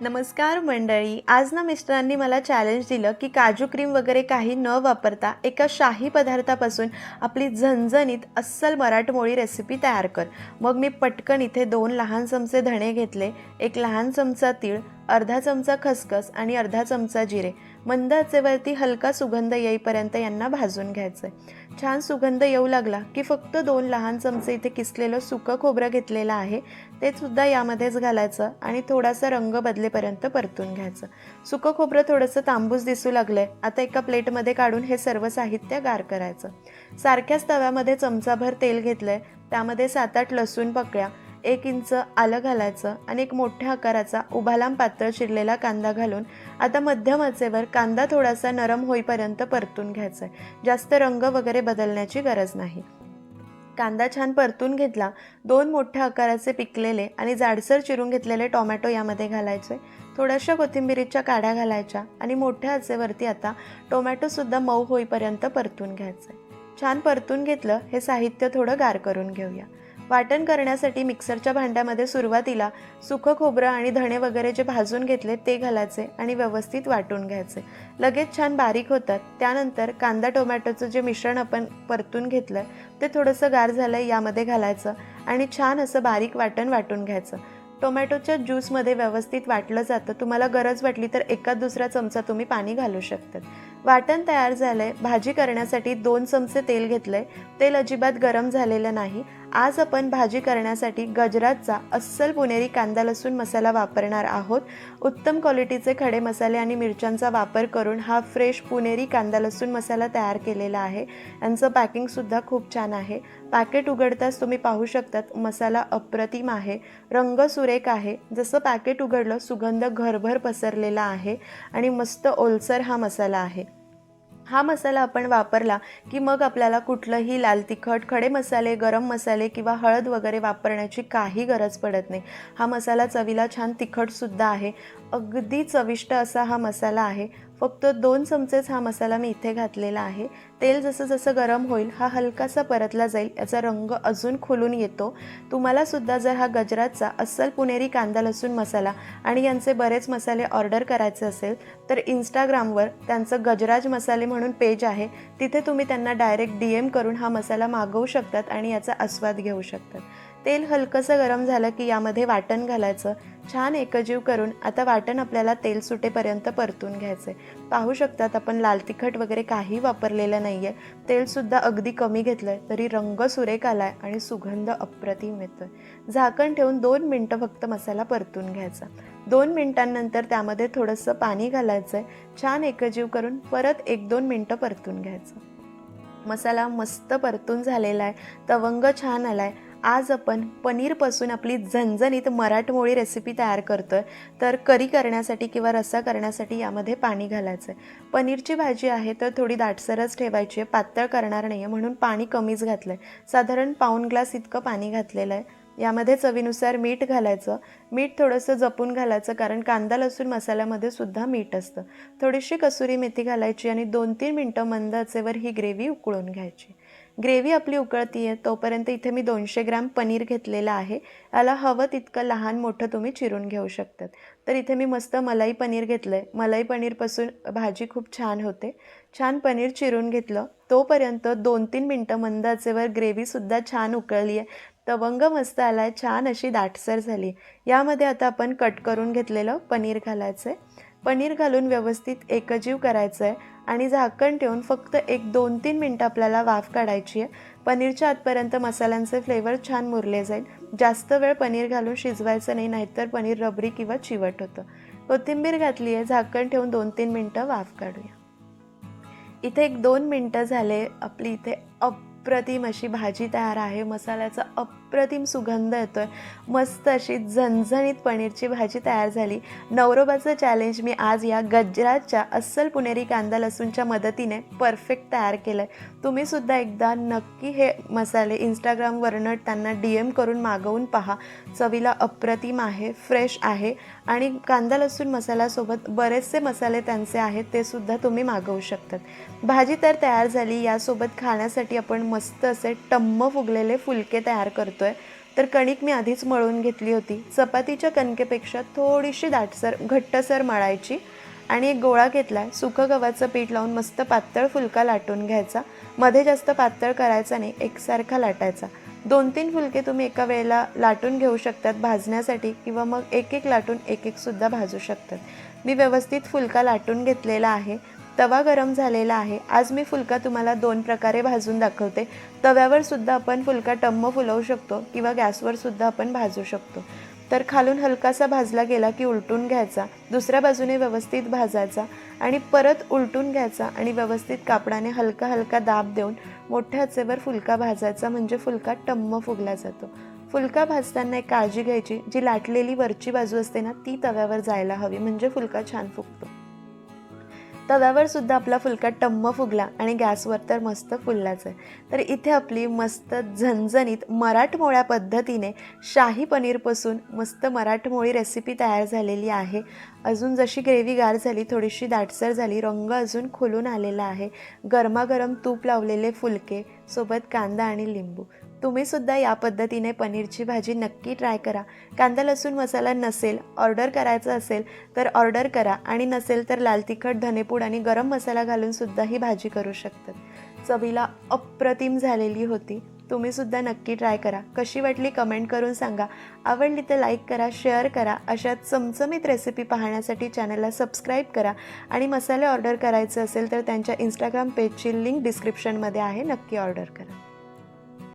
नमस्कार मंडळी आज ना मिस्टरांनी मला चॅलेंज दिलं की काजू क्रीम वगैरे काही न वापरता एका शाही पदार्थापासून आपली झणझणीत अस्सल मराठमोळी रेसिपी तयार कर. मग मी पटकन इथे दोन लहान चमचे धणे घेतले एक लहान चमचा तीळ अर्धा चमचा खसखस आणि अर्धा चमचा जिरे. मंद आचेवरती हलका सुगंध येईपर्यंत यांना भाजून घ्यायचं आहे छान सुगंध येऊ लागला की फक्त दोन लहान चमचे इथे किसलेलं सुकं खोबरं घेतलेलं आहे ते सुद्धा यामध्येच घालायचं आणि थोडासा रंग बदलेपर्यंत परतून घ्यायचं. सुकं खोबरं थोडंसं तांबूस दिसू लागलंय आता एका प्लेटमध्ये काढून हे सर्व साहित्य गार करायचं. सारख्याच तव्यामध्ये चमचाभर तेल घेतलंय त्यामध्ये सात आठ लसूण पकळ्या एक इंच आलं घालायचं आणि एक मोठ्या आकाराचा उभा लांब पातळ चिरलेला कांदा घालून आता मध्यम आचेवर कांदा थोडासा नरम होईपर्यंत परतून घ्यायचा आहे जास्त रंग वगैरे बदलण्याची गरज नाही. कांदा छान परतून घेतला दोन मोठ्या आकाराचे पिकलेले आणि जाडसर चिरून घेतलेले टोमॅटो यामध्ये घालायचे थोड्याशा कोथिंबिरीच्या काड्या घालायच्या आणि मोठ्या आचेवरती आता टोमॅटोसुद्धा मऊ होईपर्यंत परतून घ्यायचं आहे छान परतून घेतलं हे साहित्य थोडं गार करून घेऊया. वाटण करण्यासाठी मिक्सरच्या भांड्यामध्ये सुरुवातीला सुखं खोबरं आणि धणे वगैरे जे भाजून घेतले ते घालायचे आणि व्यवस्थित वाटून घ्यायचे. लगेच छान बारीक होतात. त्यानंतर कांदा टोमॅटोचं जे मिश्रण आपण परतून घेतलं ते थोडंसं गार झालं यामध्ये घालायचं आणि छान असं बारीक वाटण वाटून घ्यायचं. टोमॅटोच्या ज्यूसमध्ये व्यवस्थित वाटलं जातं. तुम्हाला गरज वाटली तर एका दुसरा चमचा तुम्ही पाणी घालू शकतात. वाटण तयार झालं आहे भाजी करण्यासाठी दोन चमचे तेल घेतलं आहे तेल अजिबात गरम झालेलं नाही. आज आपण भाजी करण्यासाठी गजरातचा अस्सल पुणेरी कांदा लसूण मसाला वापरणार आहोत. उत्तम क्वालिटीचे खडे मसाले आणि मिरच्यांचा वापर करून हा फ्रेश पुणेरी कांदा लसूण मसाला तयार केलेला आहे. यांचं पॅकिंगसुद्धा खूप छान आहे. पॅकेट उघडताच तुम्ही पाहू शकतात मसाला अप्रतिम आहे. रंग सुरेख आहे. जसं पॅकेट उघडलं सुगंध घरभर पसरलेला आहे आणि मस्त ओलसर हा मसाला आहे. हा मसाला आपण वापरला की मग आपल्याला कुठलंही लाल तिखट खडे मसाले गरम मसाले किंवा हळद वगैरे वापरण्याची काही गरज पडत नाही. हा मसाला चवीला छान तिखटसुद्धा आहे. अगदी चविष्ट असा हा मसाला आहे. फक्त दोन चमचेच हा मसाला मी इथे घातलेला आहे. तेल जसं जसं गरम होईल हा हलकासा परतला जाईल याचा रंग अजून खुलून येतो. तुम्हालासुद्धा जर हा गजरातचा अस्सल पुणेरी कांदा लसूण मसाला आणि यांचे बरेच मसाले ऑर्डर करायचे असेल तर इंस्टाग्रामवर त्यांचं गजराज मसाले म्हणून पेज आहे. तिथे तुम्ही त्यांना डायरेक्ट डी एम करून हा मसाला मागवू शकतात आणि याचा आस्वाद घेऊ शकतात. तेल हलकंसं गरम झालं की यामध्ये वाटण घालायचं. छान एकजीव करून आता वाटण आपल्याला तेल सुटेपर्यंत परतून घ्यायचं आहे पाहू शकतात आपण लाल तिखट वगैरे काही वापरलेलं नाही आहे तेलसुद्धा अगदी कमी घेतलं आहे तरी रंग सुरेख आला आहे आणि सुगंध अप्रतिम येतो आहे झाकण ठेवून दोन मिनटं फक्त मसाला परतून घ्यायचा. दोन मिनटांनंतर त्यामध्ये थोडंसं पाणी घालायचं आहे छान एकजीव करून परत एक दोन मिनटं परतून घ्यायचं. मसाला मस्त परतून झालेला आहे तवंग छान आला आहे आज आपण पनीरपासून आपली झणझणीत मराठमोळी रेसिपी तयार करतो आहे तर करी करण्यासाठी किंवा रस्सा करण्यासाठी यामध्ये पाणी घालायचं. आहे पनीरची भाजी आहे तर थोडी दाटसरच ठेवायची आहे. पातळ करणार नाही आहे म्हणून पाणी कमीच घातलं आहे साधारण पाऊण ग्लास इतकं पाणी घातलेलं आहे. यामध्ये चवीनुसार मीठ घालायचं. मीठ थोडंसं जपून घालायचं कारण कांदा लसूण मसाल्यामध्ये सुद्धा मीठ असतं. थोडीशी कसुरी मेथी घालायची आणि दोन तीन मिनटं मंद आचेवर ही ग्रेव्ही उकळून घ्यायची. ग्रेव्ही आपली उकळती आहे तोपर्यंत इथे मी दोनशे ग्रॅम पनीर घेतलेलं आहे. याला हवं तितकं लहान मोठं तुम्ही चिरून घेऊ शकतात. तर इथे मी मस्त मलाई पनीर घेतलं आहे मलाई पनीरपासून भाजी खूप छान होते. छान पनीर चिरून घेतलं. तोपर्यंत दोन तीन मिनटं मंद आचेवर ग्रेव्हीसुद्धा छान उकळली आहे तवंग मस्त आला आहे छान अशी दाटसर झाली. यामध्ये आता आपण कट करून घेतलेलं पनीर घालायचं आहे पनीर घालून व्यवस्थित एकजीव करायचं आहे आणि झाकण ठेवून फक्त एक दोन तीन मिनटं आपल्याला वाफ काढायची आहे. पनीरच्या आतपर्यंत मसाल्यांचे फ्लेवर छान मुरले जाईल. जास्त वेळ पनीर घालून शिजवायचं नाही नाहीतर पनीर रबरी किंवा चिवट होतं. कोथिंबीर घातली आहे झाकण ठेवून दोन तीन मिनटं वाफ काढूया. इथे एक दोन मिनटं झाले आपली इथे अप्रतिम अशी भाजी तयार आहे. मसाल्याचा अप्रतिम सुगंध येतो आहे मस्त अशी झणझणीत पनीरची भाजी तयार झाली. नवरोबाचं चॅलेंज मी आज या गजराच्या अस्सल पुणेरी कांदा लसूणच्या मदतीने परफेक्ट तयार केलं आहे तुम्हीसुद्धा एकदा नक्की हे मसाले इंस्टाग्रामवरनं त्यांना डी एम करून मागवून पहा. चवीला अप्रतिम आहे फ्रेश आहे आणि कांदा लसूण मसाल्यासोबत बरेचसे मसाले त्यांचे आहेत ते सुद्धा तुम्ही मागवू शकतात. भाजी तर तयार झाली यासोबत खाण्यासाठी आपण मस्त असे टम्म फुगलेले फुलके तयार करतो आहे तर कणिक मी आधीच मळून घेतली होती. चपातीच्या कणकेपेक्षा थोडीशी दाटसर घट्टसर मळायची आणि एक गोळा घेतला आहे सुकं गव्हाचं पीठ लावून मस्त पातळ फुलका लाटून घ्यायचा. मध्ये जास्त पातळ करायचा नाही एकसारखा लाटायचा. दोन तीन फुलके तुम्ही एका वेळेला लाटून घेऊ शकतात भाजण्यासाठी किंवा मग एक एक लाटून एक एक सुद्धा भाजू शकतात. मी व्यवस्थित फुलका लाटून घेतलेला आहे. तवा गरम झालेला आहे. आज मी फुलका तुम्हाला दोन प्रकारे भाजून दाखवते. तव्यावर सुद्धा आपण फुलका टम्म फुलवू शकतो किंवा गॅसवर सुद्धा आपण भाजू शकतो. तर खालून हलकासा भाजला गेला की उलटून घ्यायचा. दुसऱ्या बाजूने व्यवस्थित भाजायचा आणि परत उलटून घ्यायचा आणि व्यवस्थित कापडाने हलका हलका दाब देऊन मोठ्या आचेवर फुलका भाजायचा म्हणजे फुलका टम्म फुगला जातो. फुलका भाजताना एक काळजी घ्यायची. जी लाटलेली वरची बाजू असते ना ती तव्यावर जायला हवी. म्हणजे फुलका छान फुगतो. तव्यावर सुद्धा आपला फुलका टम्म फुगला आणि गॅसवर तर मस्त फुललाच आहे. तर इथे आपली मस्त झणझणीत मराठमोळ्या पद्धतीने शाही पनीरपासून मस्त मराठमोळी रेसिपी तयार झालेली आहे. अजून जशी ग्रेव्ही गार झाली थोडीशी दाटसर झाली रंग अजून खुलून आलेला आहे. गरमागरम तूप लावलेले फुलके सोबत कांदा आणि लिंबू. तुम्हीसुद्धा या पद्धतीने पनीरची भाजी नक्की ट्राय करा. कांदा लसूण मसाला नसेल ऑर्डर करायचा असेल तर ऑर्डर करा आणि नसेल तर लाल तिखट धनेपूड आणि गरम मसाला घालूनसुद्धा ही भाजी करू शकतात चवीला अप्रतिम झालेली होती. तुम्हीसुद्धा नक्की ट्राय करा. कशी वाटली कमेंट करून सांगा. आवडली तर लाईक करा शेअर करा. अशा चमचमीत रेसिपी पाहण्यासाठी चॅनलला सबस्क्राईब करा. आणि मसाले ऑर्डर करायचे असेल तर त्यांच्या इंस्टाग्राम पेजची लिंक डिस्क्रिप्शनमध्ये आहे. नक्की ऑर्डर करा.